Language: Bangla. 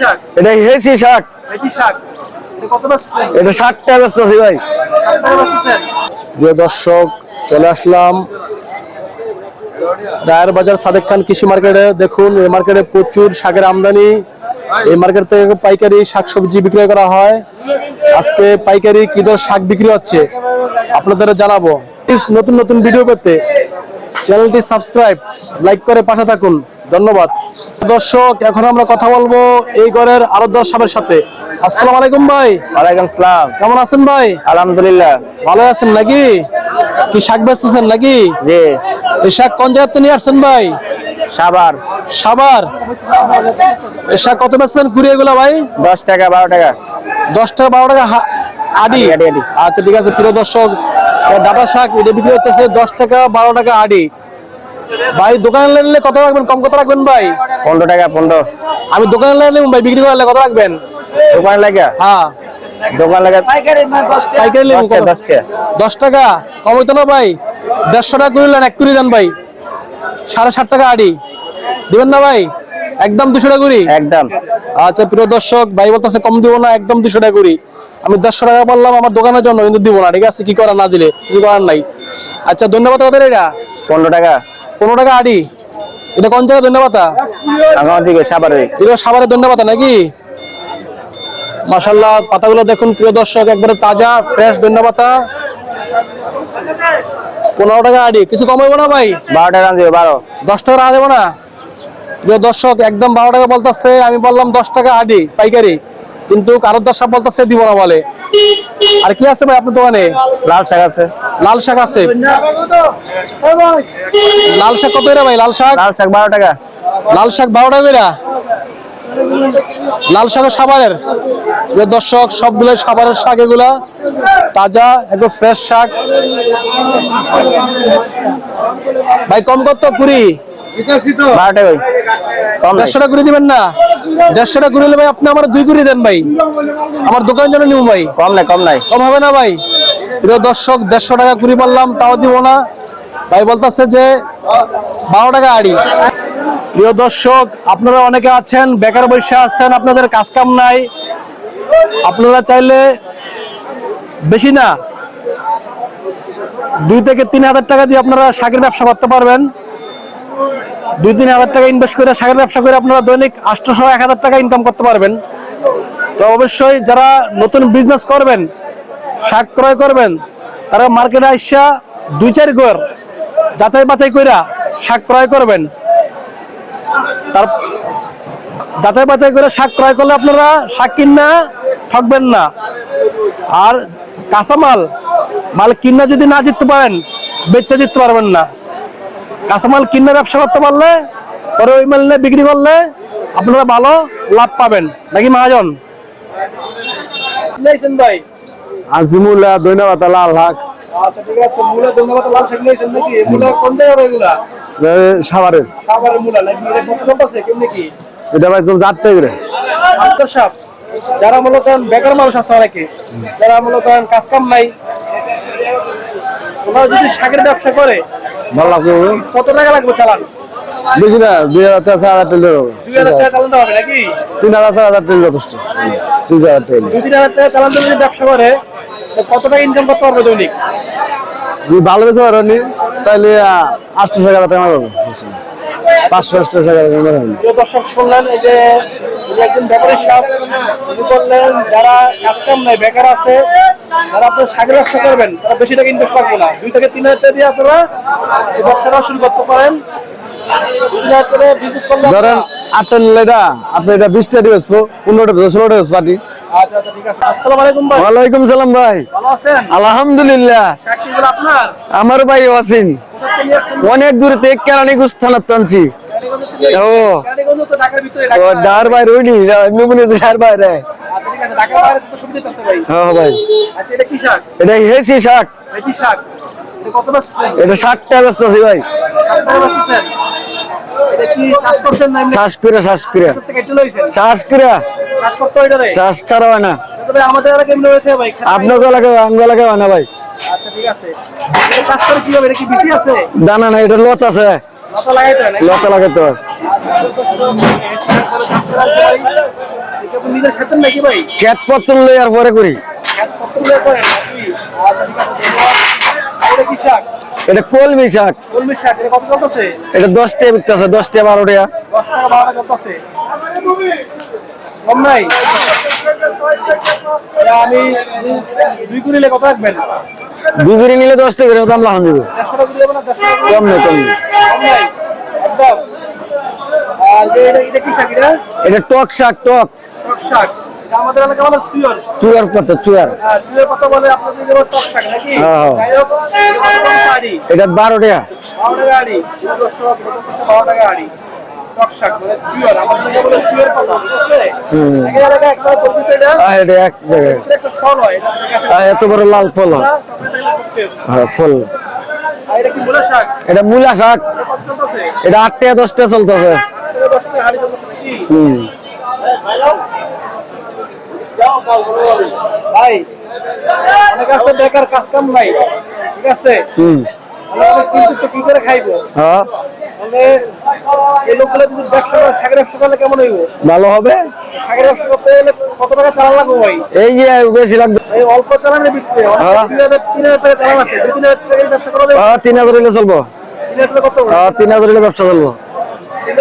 শাক? এটা হেসি শাক। এটা ষাট টাকা ব্যস্ত আছি ভাই প্রিয় দর্শক চলে আসলাম। রায়ের বাজার সাদেক খান কৃষি মার্কেটে। দেখুন এই মার্কেটে প্রচুর শাকের আমদানি। এই মার্কেট থেকে পাইকারি শাকসবজি বিক্রয় করা হয়। আজকে পাইকারি কি দর শাক বিক্রি হচ্ছে। আপনাদের জানাব। নতুন নতুন ভিডিও পেতে চ্যানেলটি সাবস্ক্রাইব লাইক করে পাশে থাকুন। ধন্যবাদ। দর্শক এখন আমরা কথা বলব এই ঘরের আরও দর্শকের সাথে। আসসালামু আলাইকুম ভাই। ওয়ালাইকুম সালাম। কেমন আছেন ভাই? আলহামদুলিল্লাহ। ভালো আছেন নাকি? কি শাক বেচতেছেন নাকি? জি। এই শাক কোন জায়গা থেকে নিয়ে আসছেন ভাই? সাবার সাবার এই শাক কত বেচছেন কুড়ি এগুলা ভাই? দশ টাকা বারো টাকা। দশ টাকা বারো টাকা আডি। আচ্ছা ঠিক আছে। প্রিয় দর্শক ডাটা শাক এটা বিক্রি হচ্ছে দশ টাকা বারো টাকা আডি। ভাই দোকানে নিলে কত রাখবেন? কম কত রাখবেন ভাই? পনেরো টাকা পনেরো। আমি দোকানে নিলে ভাই বিক্রি করলে কত রাখবেন? দোকান লাগে? হ্যাঁ। দোকান লাগে পাইকারি লেবু দশ টাকা? দশ টাকা কম হইতো না ভাই? দেড়শো টাকা করে নেন এক কুড়ি দেন ভাই। সাড়ে ষাট টাকা আড়ি। দিবেন না ভাই? একদম দুশো টাকা করি একদম। আচ্ছা প্রিয় দর্শক ভাই বলতেছে কম দিব না একদম দুশো টাকা করি আমি দশশো টাকা বললাম আমার দোকানের জন্য কিন্তু দিব না ঠিক আছে? কি করার না দিলে কিছু করার নাই। আচ্ছা ধন্যবাদ কত এটা? পনেরো টাকা। পনেরো টাকা আড়ি। এটা কোন জায়গায় ধন্যবাদ সাবারে এটা ধন্যবাদ নাকি? মাসাল্লাহ পাতাগুলো দেখুন প্রিয় দর্শক একবারে তাজা ফ্রেশ ধন্যবাদ পনেরো টাকা আড়ি কিছু কমাবো না ভাই? বারো টাকা দিবে বারো। দশ টাকা দেবো না? প্রিয় দর্শক একদম বারো টাকা বলতেছে আমি বললাম দশ টাকা আডি পাইকারি। কিন্তু কারোর দশ বলতেছে দিব না বলে। আর কি আছে ভাই আপনার দোকানে? লাল শাক আছে। লাল শাক আছে। লাল শাক কত এরা ভাই লাল শাক? লাল শাক বারো টাকা। লাল শাক বারো টাকা করে? লাল শাক সাবারের দর্শক সবগুলো সাবারের শাক এগুলা। তাজা একদম ফ্রেশ শাক। ভাই কম কত? কুড়ি। বারো টাকা। দেড়শো টাকা করে দিবেন না? দেড়শো টাকা করে ভাই আপনি আমার দুই করে দেন ভাই। আমার দোকানের জন্য নিব ভাই। কম নাই কম নাই। কম হবে না ভাই। প্রিয় দর্শক দেড়শো টাকা কুড়ি পারলাম তাও দিব না। ভাই বলতেছে যে বারো টাকা আড়ি। প্রিয় দর্শক আপনারা অনেকে আছেন বেকার বসে আছেন আপনাদের কাজ কাম নাই। আপনারা চাইলে বেশি না দুই থেকে তিন হাজার টাকা দিয়ে আপনারা শাকের ব্যবসা করতে পারবেন। দুই তিন হাজার টাকা ইনভেস্ট করে শাকের ব্যবসা করে আপনারা দৈনিক আটশোশো, এক হাজার টাকা ইনকাম করতে পারবেন। তো অবশ্যই যারা নতুন বিজনেস করবেন, শাক ক্রয় করবেন, তারা মার্কেটে আইসা দুই চার ঘর যাচাই বাছাই কইরা শাক ক্রয় করবেন। তার যাচাই বাছাই করে শাক ক্রয় করলে আপনারা শাক কিনা ঠকবেন না। আর কাঁচামাল, মাল কিনা যদি না জিততে পারেন, বেচে জিততে পারবেন না। কাঁচামাল কিনে ব্যবসা করতে পারলে পরে ওই মাল নিয়ে বিক্রি করলে আপনারা ভালো লাভ পাবেন। নাকি মহাজন? নিয়েছেন ভাই। আজিমুল্লাহ ধন্যবাদ লাল শাক আচ্ছা ঠিক আছে মূলা ধন্যবাদ লাল শাক নিয়েছেন নাকি? মূলা কোন জায়গার এগুলা? সাবারের সাভারের। মূলা নাকি? এটা কত চলতেছে কেমনি কি এটা ভাই তুমি চার করে আন্তর সাপ যারা মূলত বেকার মানুষ আছে অনেকে যারা মূলত কাজ কাম নাই ওনারা যদি শাকের ব্যবসা করে ভালো লাগবে কত টাকা লাগবে চালান? বেশি না দুই হাজার চার হাজার টাকা দুই হাজার টাকা চালাতে হবে নাকি? তিন হাজার চার হাজার টাকা যথেষ্ট। তিন হাজার টাকা দুই তিন হাজার টাকা চালান যদি ব্যবসা করে কত টাকা ইনকাম করতে পারবে দৈনিক? যদি ভালো বেশি পারো নি তাহলে আটশো টাকা টাকা পাবো পাঁচশো আটশো টাকা দর্শক শুনলেন এই যে একজন সাপ। উনি বললেন যারা কাজ কাম নাই বেকার আছে যারা আপনার শাকের ব্যবসা করবেন তারা বেশি টাকা ইনভেস্ট করব না। দুই থেকে তিন হাজার টাকা দিয়ে আপনারা ব্যবসাটা শুরু করতে পারেন। দুই তিন হাজার করে বিজনেস করলে ধরেন আটটা নিলে এটা আপনি এটা বিশটা দিয়ে বেসবো পনেরোটা বেসবো ষোলোটা বেসবো পাটি আচ্ছা আচ্ছা ওয়ালাইকুম সালাম ভাই। আলহামদুলিল্লাহ। আমার ভাই আসছেন? অনেক দূরে থেকে কেরানি গুস্থানাত টানছি ও। কেরানীগঞ্জ ডার ভাই রইনি এমনি মনে হচ্ছে ডার ভাই রে হ্যাঁ ভাই। আচ্ছা এটা কি শাক? এটা হেসি শাক। মেথি শাক? এটা কত বেচছেন এটা ষাট টাকা ব্যস্ত আছি ভাই। ষাট টাকা বেচতেছেন? এটা কি চাষ করছেন না এমনি? শ্বাস করে শ্বাস করে থেকে শ্বাস করে চাষ করতে হয় রে? শ্বাস ছাড়া হয় না। তবে আমাদের এলাকায় এমনি হয়েছে ভাই আপনার এলাকায় আমার এলাকায় হয় না ভাই। আচ্ছা ঠিক আছে। এটা চাষ করে কি হবে? এটা কি বেশি আছে? দানা না এটা লত আছে। লতা লাগাইতে হয় লতা হয়। ক্যাট পত্র লই পরে করি। খেত কত করে করেন নাকি? ঠিক আছে ধন্যবাদ। আর এটা কি শাক? এটা কলমি শাক। কলমি শাক এটা কত চলতেছে? এটা দশ টাকা বিকতেছে দশ টাকা বারো টাকা। দশ টাকা বারো টাকা চলতেছে। কম নাই? আমি দুই- দুই কুড়ি নিলে কত রাখবেন? দুজুরি নিলে দশ টাকা করে দাম লাগান দিব। টাকা না টাকা কম নেই কম নেই। আর এটা কি শাক এটা? এটা টক শাক টক। টক শাক। এটা আমাদের এলাকা বলে সুয়র চুয়ার পাতা চুয়ার। হ্যাঁ চুয়ের কথা বলে আপনাদের যেমন টক শাক নাকি? হ্যাঁ। যাই এটা বারো টাকা। বারো টাকা আড়ি। দর্শক বারো টাকা চুয়ার। চুয়ের হয় এত বড় লাল ফল হয়। হ্যাঁ ফল। এটা মূলা শাক? এটা এটা কত চলতেছে আট টাকা দশ টাকা চলতেছে এটা দশ টাকা হাড়ি চলতেছে নাকি হুম ভাই অনেক আছে বেকার কাজ কাম নাই ঠিক আছে? হুম। চিন্তিত কি করে খাইবো? হ্যাঁ। মানে এই লোকগুলো যদি ব্যবসা করে শাকের ব্যবসা করলে কেমন হইব? ভালো হবে। ব্যবসা করতে গেলে কত টাকা চালান লাগবে ভাই? এই যে বেশি লাগবে। এই অল্প চালানের হ্যাঁ। হাজার তিন হাজার টাকা চালান আছে। তিন হাজার টাকা ব্যবসা করা যাবে? হ্যাঁ তিন হাজার হলে চলবো। তিন হাজার কত? তিন হাজার ব্যবসা চলবো। তিন